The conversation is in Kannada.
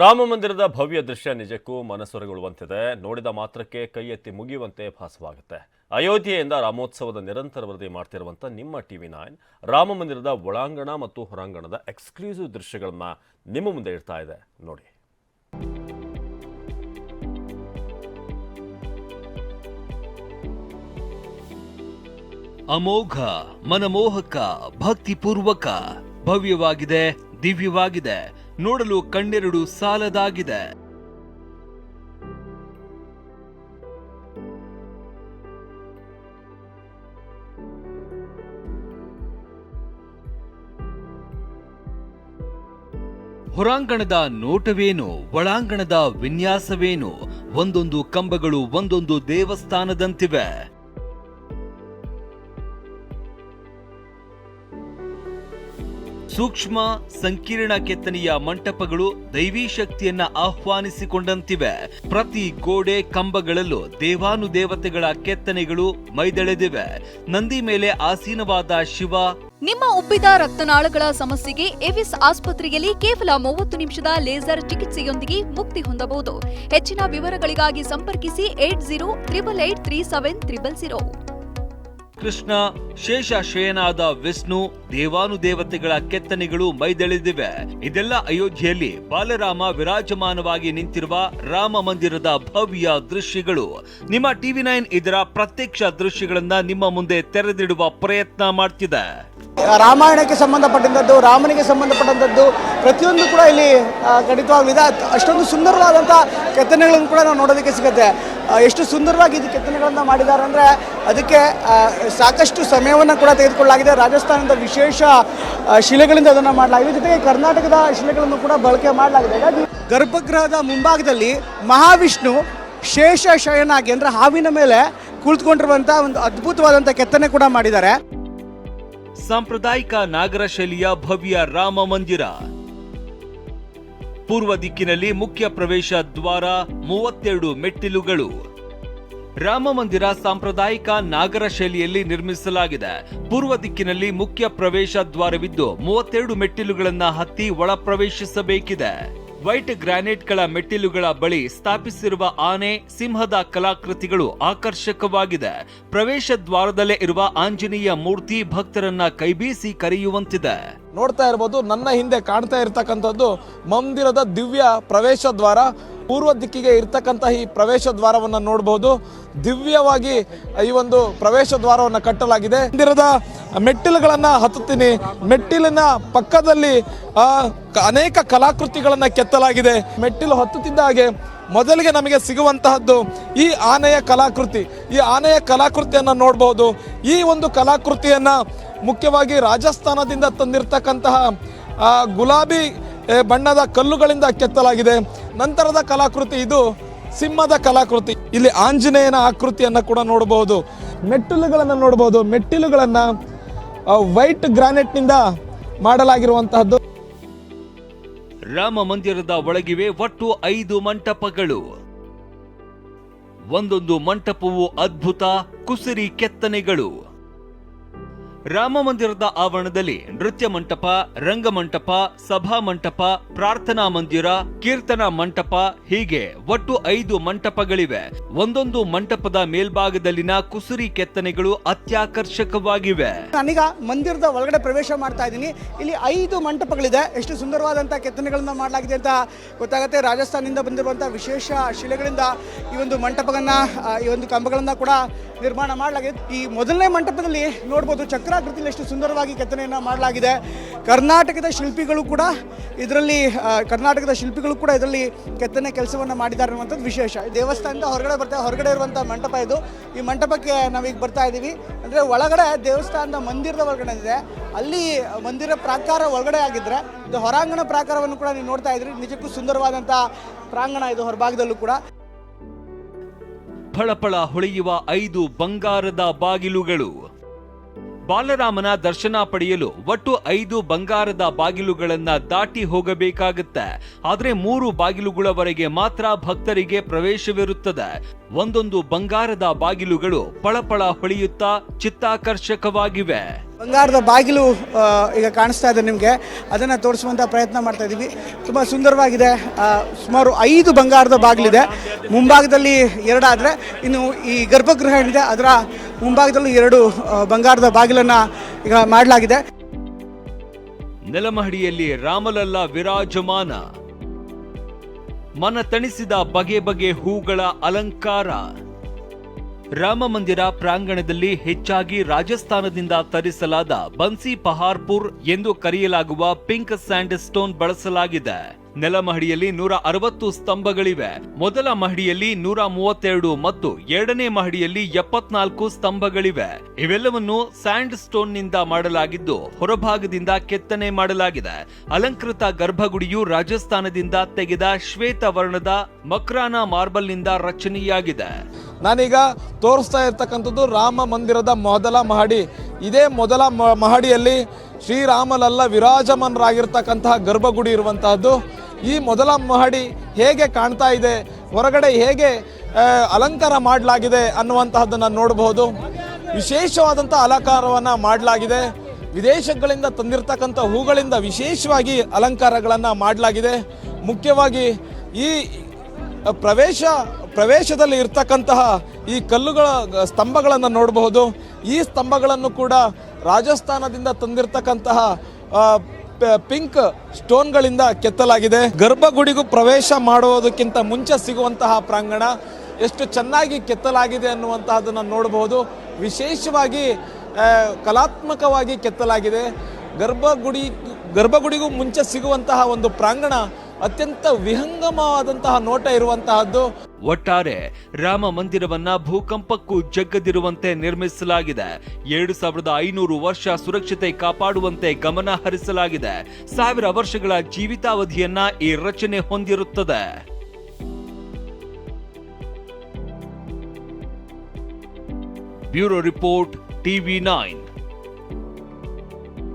ರಾಮ ಮಂದಿರದ ಭವ್ಯ ದೃಶ್ಯ ನಿಜಕ್ಕೂ ಮನಸ್ಸೊರಗೊಳ್ಳುವಂತಿದೆ ನೋಡಿದ ಮಾತ್ರಕ್ಕೆ ಕೈ ಎತ್ತಿ ಮುಗಿಯುವಂತೆ ಭಾಸವಾಗುತ್ತೆ. ಅಯೋಧ್ಯೆಯಿಂದ ರಾಮೋತ್ಸವದ ನಿರಂತರ ವರದಿ ಮಾಡ್ತಿರುವಂಥ ನಿಮ್ಮ ಟಿವಿ ನೈನ್, ರಾಮ ಮಂದಿರದ ಒಳಾಂಗಣ ಮತ್ತು ಹೊರಾಂಗಣದ ಎಕ್ಸ್ಕ್ಲೂಸಿವ್ ದೃಶ್ಯಗಳನ್ನ ನಿಮ್ಮ ಮುಂದೆ ಇಡ್ತಾ ಇದೆ. ನೋಡಿ. ಅಮೋಘ, ಮನಮೋಹಕ, ಭಕ್ತಿಪೂರ್ವಕ, ಭವ್ಯವಾಗಿದೆ, ದಿವ್ಯವಾಗಿದೆ. ನೋಡಲು ಕಣ್ಣೆರಡು ಸಾಲದಾಗಿದೆ. ಹೊರಾಂಗಣದ ನೋಟವೇನು? ಒಳಾಂಗಣದ ವಿನ್ಯಾಸವೇನು? ಒಂದೊಂದು ಕಂಬಗಳು ಒಂದೊಂದು ದೇವಸ್ಥಾನದಂತಿವೆ. ಸೂಕ್ಷ್ಮ ಸಂಕೀರ್ಣ ಕೆತ್ತನೆಯ ಮಂಟಪಗಳು ದೈವಿ ಶಕ್ತಿಯನ್ನ ಆಹ್ವಾನಿಸಿಕೊಂಡಂತಿವೆ. ಪ್ರತಿ ಗೋಡೆ ಕಂಬಗಳಲ್ಲೂ ದೇವಾನುದೇವತೆಗಳ ಕೆತ್ತನೆಗಳು ಮೈದಳೆದಿವೆ. ನಂದಿ ಮೇಲೆ ಆಸೀನವಾದ ಶಿವ. ನಿಮ್ಮ ಉಬ್ಬಿದ ರಕ್ತನಾಳಗಳ ಸಮಸ್ಯೆಗೆ ಎವಿಸ್ ಆಸ್ಪತ್ರೆಯಲ್ಲಿ ಕೇವಲ ಮೂವತ್ತು ನಿಮಿಷದ ಲೇಸರ್ ಚಿಕಿತ್ಸೆಯೊಂದಿಗೆ ಮುಕ್ತಿ ಹೊಂದಬಹುದು. ಹೆಚ್ಚಿನ ವಿವರಗಳಿಗಾಗಿ ಸಂಪರ್ಕಿಸಿ eight zero triple eight three seven triple zero. Krishna Shesha ಶಯನಾದ Vishnu ದೇವಾನುದೇವತೆಗಳ ಕೆತ್ತನೆಗಳು ಮೈದೆಳೆದಿವೆ. ಇದೆಲ್ಲ ಅಯೋಧ್ಯೆಯಲ್ಲಿ ಬಾಲರಾಮ ವಿರಾಜಮಾನವಾಗಿ ನಿಂತಿರುವ ರಾಮ ಮಂದಿರದ ಭವ್ಯ ದೃಶ್ಯಗಳು. ನಿಮ್ಮ ಟಿವಿ ನೈನ್ ಇದರ ಪ್ರತ್ಯಕ್ಷ ದೃಶ್ಯಗಳನ್ನ ನಿಮ್ಮ ಮುಂದೆ ತೆರೆದಿಡುವ ಪ್ರಯತ್ನ ಮಾಡ್ತಿದೆ. ರಾಮಾಯಣಕ್ಕೆ ಸಂಬಂಧಪಟ್ಟಂತದ್ದು ರಾಮನಿಗೆ ಸಂಬಂಧಪಟ್ಟಂತದ್ದು ಪ್ರತಿಯೊಂದು ಕೂಡ ಇಲ್ಲಿ ಖಂಡಿತವಾಗಲಿದೆ ಅಷ್ಟೊಂದು ಸುಂದರವಾದಂಥ ಕೆತ್ತನೆಗಳನ್ನು ಕೂಡ ನಾವು ನೋಡೋದಕ್ಕೆ ಸಿಗುತ್ತೆ. ಎಷ್ಟು ಸುಂದರವಾಗಿ ಇದು ಕೆತ್ತನೆಗಳನ್ನು ಮಾಡಿದ್ದಾರೆ ಅಂದರೆ ಅದಕ್ಕೆ ಸಾಕಷ್ಟು ಸಮಯವನ್ನು ಕೂಡ ತೆಗೆದುಕೊಳ್ಳಲಾಗಿದೆ. ರಾಜಸ್ಥಾನದ ವಿಶೇಷ ಶಿಲೆಗಳಿಂದ ಅದನ್ನು ಮಾಡಲಾಗಿದೆ. ಜೊತೆಗೆ ಕರ್ನಾಟಕದ ಶಿಲೆಗಳನ್ನು ಕೂಡ ಬಳಕೆ ಮಾಡಲಾಗಿದೆ. ಹಾಗಾಗಿ ಗರ್ಭಗೃಹದ ಮುಂಭಾಗದಲ್ಲಿ ಮಹಾವಿಷ್ಣು ಶೇಷ ಶಯನಾಗಿ ಅಂದರೆ ಹಾವಿನ ಮೇಲೆ ಕುಳಿತುಕೊಂಡಿರುವಂಥ ಒಂದು ಅದ್ಭುತವಾದಂಥ ಕೆತ್ತನೆ ಕೂಡ ಮಾಡಿದ್ದಾರೆ. ಸಾಂಪ್ರದಾಯಿಕ ನಾಗರ ಶೈಲಿಯ ಭವ್ಯ ರಾಮ ಮಂದಿರ. ಪೂರ್ವ ದಿಕ್ಕಿನಲ್ಲಿ ಮುಖ್ಯ ಪ್ರವೇಶ ದ್ವಾರ, ಮೂವತ್ತೆರಡು ಮೆಟ್ಟಿಲುಗಳು. ರಾಮ ಮಂದಿರ ಸಾಂಪ್ರದಾಯಿಕ ನಾಗರ ಶೈಲಿಯಲ್ಲಿ ನಿರ್ಮಿಸಲಾಗಿದೆ. ಪೂರ್ವ ದಿಕ್ಕಿನಲ್ಲಿ ಮುಖ್ಯ ಪ್ರವೇಶ ದ್ವಾರವಿದ್ದು ಮೂವತ್ತೆರಡು ಮೆಟ್ಟಿಲುಗಳನ್ನು ಹತ್ತಿ ಒಳ ಪ್ರವೇಶಿಸಬೇಕಿದೆ ವೈಟ್ ಗ್ರಾನೈಟ್ಗಳ ಮೆಟ್ಟಿಲುಗಳ ಬಳಿ ಸ್ಥಾಪಿಸಿರುವ ಆನೆ, ಸಿಂಹದ ಕಲಾಕೃತಿಗಳು ಆಕರ್ಷಕವಾಗಿದೆ. ಪ್ರವೇಶ ದ್ವಾರದಲ್ಲೇ ಇರುವ ಆಂಜನೇಯ ಮೂರ್ತಿ ಭಕ್ತರನ್ನ ಕೈಬೀಸಿ ಕರೆಯುವಂತಿದೆ. ನೋಡ್ತಾ ಇರಬಹುದು ನನ್ನ ಹಿಂದೆ ಕಾಣ್ತಾ ಇರತಕ್ಕಂಥದ್ದು ಮಂದಿರದ ದಿವ್ಯ ಪ್ರವೇಶ ದ್ವಾರ. ಪೂರ್ವ ದಿಕ್ಕಿಗೆ ಇರ್ತಕ್ಕಂತಹ ಈ ಪ್ರವೇಶ ದ್ವಾರವನ್ನು ನೋಡಬಹುದು ದಿವ್ಯವಾಗಿ ಈ ಒಂದು ಪ್ರವೇಶ ದ್ವಾರವನ್ನು ಕಟ್ಟಲಾಗಿದೆ. ಮಂದಿರದ ಮೆಟ್ಟಿಲುಗಳನ್ನು ಹತ್ತುತ್ತೀನಿ. ಮೆಟ್ಟಿಲಿನ ಪಕ್ಕದಲ್ಲಿ ಅನೇಕ ಕಲಾಕೃತಿಗಳನ್ನು ಕೆತ್ತಲಾಗಿದೆ. ಮೆಟ್ಟಿಲು ಹತ್ತುತ್ತಿದ್ದ ಹಾಗೆ ಮೊದಲಿಗೆ ನಮಗೆ ಸಿಗುವಂತಹದ್ದು ಈ ಆನೆಯ ಕಲಾಕೃತಿ. ಈ ಆನೆಯ ಕಲಾಕೃತಿಯನ್ನ ನೋಡಬಹುದು ಈ ಒಂದು ಕಲಾಕೃತಿಯನ್ನ ಮುಖ್ಯವಾಗಿ ರಾಜಸ್ಥಾನದಿಂದ ತಂದಿರತಕ್ಕಂತಹ ಗುಲಾಬಿ ಬಣ್ಣದ ಕಲ್ಲುಗಳಿಂದ ಕೆತ್ತಲಾಗಿದೆ. ನಂತರದ ಕಲಾಕೃತಿ ಇದು. ಸಿಂಹದ ಕಲಾಕೃತಿ. ಇಲ್ಲಿ ಆಂಜನೇಯನ ಆಕೃತಿಯನ್ನ ಕೂಡ ನೋಡಬಹುದು ಮೆಟ್ಟಿಲುಗಳನ್ನು ನೋಡಬಹುದು ಮೆಟ್ಟಿಲುಗಳನ್ನ ವೈಟ್ ಗ್ರಾನೈಟ್ನಿಂದ ಮಾಡಲಾಗಿರುವಂತಹದ್ದು. ರಾಮ ಮಂದಿರದ ಒಳಗಿವೆ ಒಟ್ಟು ಐದು ಮಂಟಪಗಳು. ಒಂದೊಂದು ಮಂಟಪವು ಅದ್ಭುತ ಕುಸಿರಿ ಕೆತ್ತನೆಗಳು. ರಾಮ ಮಂದಿರದ ಆವರಣದಲ್ಲಿ ನೃತ್ಯ ಮಂಟಪ ರಂಗಮಂಟಪ ಸಭಾ ಮಂಟಪ, ಪ್ರಾರ್ಥನಾ ಮಂದಿರ, ಕೀರ್ತನಾ ಮಂಟಪ ಹೀಗೆ ಒಟ್ಟು ಐದು ಮಂಟಪಗಳಿವೆ. ಒಂದೊಂದು ಮಂಟಪದ ಮೇಲ್ಭಾಗದಲ್ಲಿನ ಕುಸುರಿ ಕೆತ್ತನೆಗಳು ಅತ್ಯಾಕರ್ಷಕವಾಗಿವೆ. ನಾನೀಗ ಮಂದಿರದ ಒಳಗಡೆ ಪ್ರವೇಶ ಮಾಡ್ತಾ ಇದ್ದೀನಿ. ಇಲ್ಲಿ ಐದು ಮಂಟಪಗಳಿದೆ. ಎಷ್ಟು ಸುಂದರವಾದಂತಹ ಕೆತ್ತನೆಗಳನ್ನ ಮಾಡಲಾಗಿದೆ ಅಂತ ಗೊತ್ತಾಗುತ್ತೆ. ರಾಜಸ್ಥಾನದಿಂದ ಬಂದಿರುವಂತಹ ವಿಶೇಷ ಶಿಲೆಗಳಿಂದ ಈ ಒಂದು ಮಂಟಪಗಳನ್ನ ಈ ಒಂದು ಕಂಬಗಳನ್ನ ಕೂಡ ನಿರ್ಮಾಣ ಮಾಡಲಾಗಿದೆ. ಈ ಮೊದಲನೇ ಮಂಟಪದಲ್ಲಿ ನೋಡ್ಬೋದು ಚಕ್ರಾಕೃತಿಯಲ್ಲಿ ಎಷ್ಟು ಸುಂದರವಾಗಿ ಕೆತ್ತನೆಯನ್ನು ಮಾಡಲಾಗಿದೆ. ಕರ್ನಾಟಕದ ಶಿಲ್ಪಿಗಳು ಕೂಡ ಇದರಲ್ಲಿ ಕರ್ನಾಟಕದ ಶಿಲ್ಪಿಗಳು ಕೂಡ ಇದರಲ್ಲಿ ಕೆತ್ತನೆ ಕೆಲಸವನ್ನು ಮಾಡಿದ್ದಾರೆ ಅನ್ನುವಂಥದ್ದು ವಿಶೇಷ. ದೇವಸ್ಥಾನದ ಹೊರಗಡೆ ಬರ್ತಾ, ಹೊರಗಡೆ ಇರುವಂಥ ಮಂಟಪ ಇದು. ಈ ಮಂಟಪಕ್ಕೆ ನಾವೀಗ ಬರ್ತಾ ಇದ್ದೀವಿ ಅಂದರೆ ಒಳಗಡೆ ದೇವಸ್ಥಾನದ ಮಂದಿರದ ಒಳಗಡೆ ಇದೆ. ಅಲ್ಲಿ ಮಂದಿರ ಪ್ರಾಕಾರ ಒಳಗಡೆ ಆಗಿದ್ರೆ, ಇದು ಹೊರಾಂಗಣ ಪ್ರಾಕಾರವನ್ನು ಕೂಡ ನೀವು ನೋಡ್ತಾ ಇದ್ರಿ. ನಿಜಕ್ಕೂ ಸುಂದರವಾದಂಥ ಪ್ರಾಂಗಣ ಇದು ಹೊರಭಾಗದಲ್ಲೂ ಕೂಡ. ಫಳಫಳ ಹೊಳೆಯುವ ಐದು ಬಂಗಾರದ ಬಾಗಿಲುಗಳು. ಬಾಲರಾಮನ ದರ್ಶನ ಪಡೆಯಲು ಒಟ್ಟು ಐದು ಬಂಗಾರದ ಬಾಗಿಲುಗಳನ್ನ ದಾಟಿ ಹೋಗಬೇಕಾಗುತ್ತೆ. ಆದ್ರೆ ಮೂರು ಬಾಗಿಲುಗಳವರೆಗೆ ಮಾತ್ರ ಭಕ್ತರಿಗೆ ಪ್ರವೇಶವಿರುತ್ತದೆ. ಒಂದೊಂದು ಬಂಗಾರದ ಬಾಗಿಲುಗಳು ಪಳಪಳ ಹೊಳೆಯುತ್ತಾ ಚಿತ್ತಾಕರ್ಷಕವಾಗಿವೆ. ಬಂಗಾರದ ಬಾಗಿಲು ಈಗ ಕಾಣಿಸ್ತಾ ಇದೆ ನಿಮಗೆ. ಅದನ್ನು ತೋರಿಸುವಂಥ ಪ್ರಯತ್ನ ಮಾಡ್ತಾ ಇದ್ದೀವಿ ತುಂಬ ಸುಂದರವಾಗಿದೆ. ಸುಮಾರು ಐದು ಬಂಗಾರದ ಬಾಗಿಲಿದೆ. ಮುಂಭಾಗದಲ್ಲಿ ಎರಡಾದರೆ ಇನ್ನು ಈ ಗರ್ಭಗೃಹ ಏನಿದೆ ಅದರ ಮುಂಭಾಗದಲ್ಲೂ ಎರಡು ಬಂಗಾರದ ಬಾಗಿಲನ್ನು ಈಗ ಮಾಡಲಾಗಿದೆ. ನೆಲಮಹಡಿಯಲ್ಲಿ ರಾಮಲಲ್ಲ ವಿರಾಜಮಾನ. ಮನ ತಣಿಸಿದ ಬಗೆ ಬಗೆ ಹೂಗಳ ಅಲಂಕಾರ. ರಾಮ ಮಂದಿರ ಪ್ರಾಂಗಣದಲ್ಲಿ ಹೆಚ್ಚಾಗಿ ರಾಜಸ್ಥಾನದಿಂದ ತರಿಸಲಾದ ಬನ್ಸಿ ಪಹಾರ್ಪುರ್ ಎಂದು ಕರೆಯಲಾಗುವ ಪಿಂಕ್ ಸ್ಯಾಂಡ್ ಸ್ಟೋನ್ ಬಳಸಲಾಗಿದೆ. ನೆಲಮಹಡಿಯಲ್ಲಿ ನೂರ ಅರವತ್ತು ಸ್ತಂಭಗಳಿವೆ. ಮೊದಲ ಮಹಡಿಯಲ್ಲಿ ನೂರ ಮೂವತ್ತೆರಡು ಮತ್ತು ಎರಡನೇ ಮಹಡಿಯಲ್ಲಿ ಎಪ್ಪತ್ನಾಲ್ಕು ಸ್ತಂಭಗಳಿವೆ. ಇವೆಲ್ಲವನ್ನು ಸ್ಯಾಂಡ್ ಸ್ಟೋನ್ನಿಂದ ಮಾಡಲಾಗಿದ್ದು, ಹೊರಭಾಗದಿಂದ ಕೆತ್ತನೆ ಮಾಡಲಾಗಿದೆ. ಅಲಂಕೃತ ಗರ್ಭಗುಡಿಯು ರಾಜಸ್ಥಾನದಿಂದ ತೆಗೆದ ಶ್ವೇತ ವರ್ಣದ ಮಕ್ರಾನ ಮಾರ್ಬಲ್ನಿಂದ ರಚನೆಯಾಗಿದೆ. ನಾನೀಗ ತೋರಿಸ್ತಾ ಇರ್ತಕ್ಕಂಥದ್ದು ರಾಮ ಮಂದಿರದ ಮೊದಲ ಮಹಡಿ. ಇದೇ ಮೊದಲ ಮಹಡಿಯಲ್ಲಿ ಶ್ರೀರಾಮಲಲ್ಲ ವಿರಾಜಮಾನರಾಗಿರ್ತಕ್ಕಂತಹ ಗರ್ಭಗುಡಿ ಇರುವಂತಹದ್ದು. ಈ ಮೊದಲ ಮಹಡಿ ಹೇಗೆ ಕಾಣ್ತಾ ಇದೆ, ಹೊರಗಡೆ ಹೇಗೆ ಅಲಂಕಾರ ಮಾಡಲಾಗಿದೆ ಅನ್ನುವಂತಹದ್ದನ್ನು ನೋಡಬಹುದು. ವಿಶೇಷವಾದಂಥ ಅಲಂಕಾರವನ್ನು ಮಾಡಲಾಗಿದೆ. ವಿದೇಶಗಳಿಂದ ತಂದಿರತಕ್ಕಂಥ ಹೂಗಳಿಂದ ವಿಶೇಷವಾಗಿ ಅಲಂಕಾರಗಳನ್ನು ಮಾಡಲಾಗಿದೆ. ಮುಖ್ಯವಾಗಿ ಈ ಪ್ರವೇಶ, ಪ್ರವೇಶದಲ್ಲಿ ಇರ್ತಕ್ಕಂತಹ ಈ ಕಲ್ಲುಗಳ, ಸ್ತಂಭಗಳನ್ನು ನೋಡಬಹುದು. ಈ ಸ್ತಂಭಗಳನ್ನು ಕೂಡ ರಾಜಸ್ಥಾನದಿಂದ ತಂದಿರತಕ್ಕಂತಹ ಪಿಂಕ್ ಸ್ಟೋನ್ಗಳಿಂದ ಕೆತ್ತಲಾಗಿದೆ. ಗರ್ಭಗುಡಿಗೂ ಪ್ರವೇಶ ಮಾಡುವುದಕ್ಕಿಂತ ಮುಂಚೆ ಸಿಗುವಂತಹ ಪ್ರಾಂಗಣ ಎಷ್ಟು ಚೆನ್ನಾಗಿ ಕೆತ್ತಲಾಗಿದೆ ಅನ್ನುವಂತಹದನ್ನು ನೋಡಬಹುದು. ವಿಶೇಷವಾಗಿ ಕಲಾತ್ಮಕವಾಗಿ ಕೆತ್ತಲಾಗಿದೆ. ಗರ್ಭಗುಡಿ, ಗರ್ಭಗುಡಿಗೂ ಮುಂಚೆ ಸಿಗುವಂತಹ ಒಂದು ಪ್ರಾಂಗಣ ಅತ್ಯಂತ ವಿಹಂಗಮವಾದಂತಹ ನೋಟ ಇರುವಂತಹದ್ದು. ಒಟ್ಟಾರೆ ರಾಮ ಮಂದಿರವನ್ನ ಭೂಕಂಪಕ್ಕೂ ಜಗ್ಗದಿರುವಂತೆ ನಿರ್ಮಿಸಲಾಗಿದೆ. ಎರಡು ಸಾವಿರದ ಐನೂರು ವರ್ಷ ಸುರಕ್ಷತೆ ಕಾಪಾಡುವಂತೆ ಗಮನ ಹರಿಸಲಾಗಿದೆ. ಸಾವಿರ ವರ್ಷಗಳ ಜೀವಿತಾವಧಿಯನ್ನ ಈ ರಚನೆ ಹೊಂದಿರುತ್ತದೆ. Bureau report, TV nine.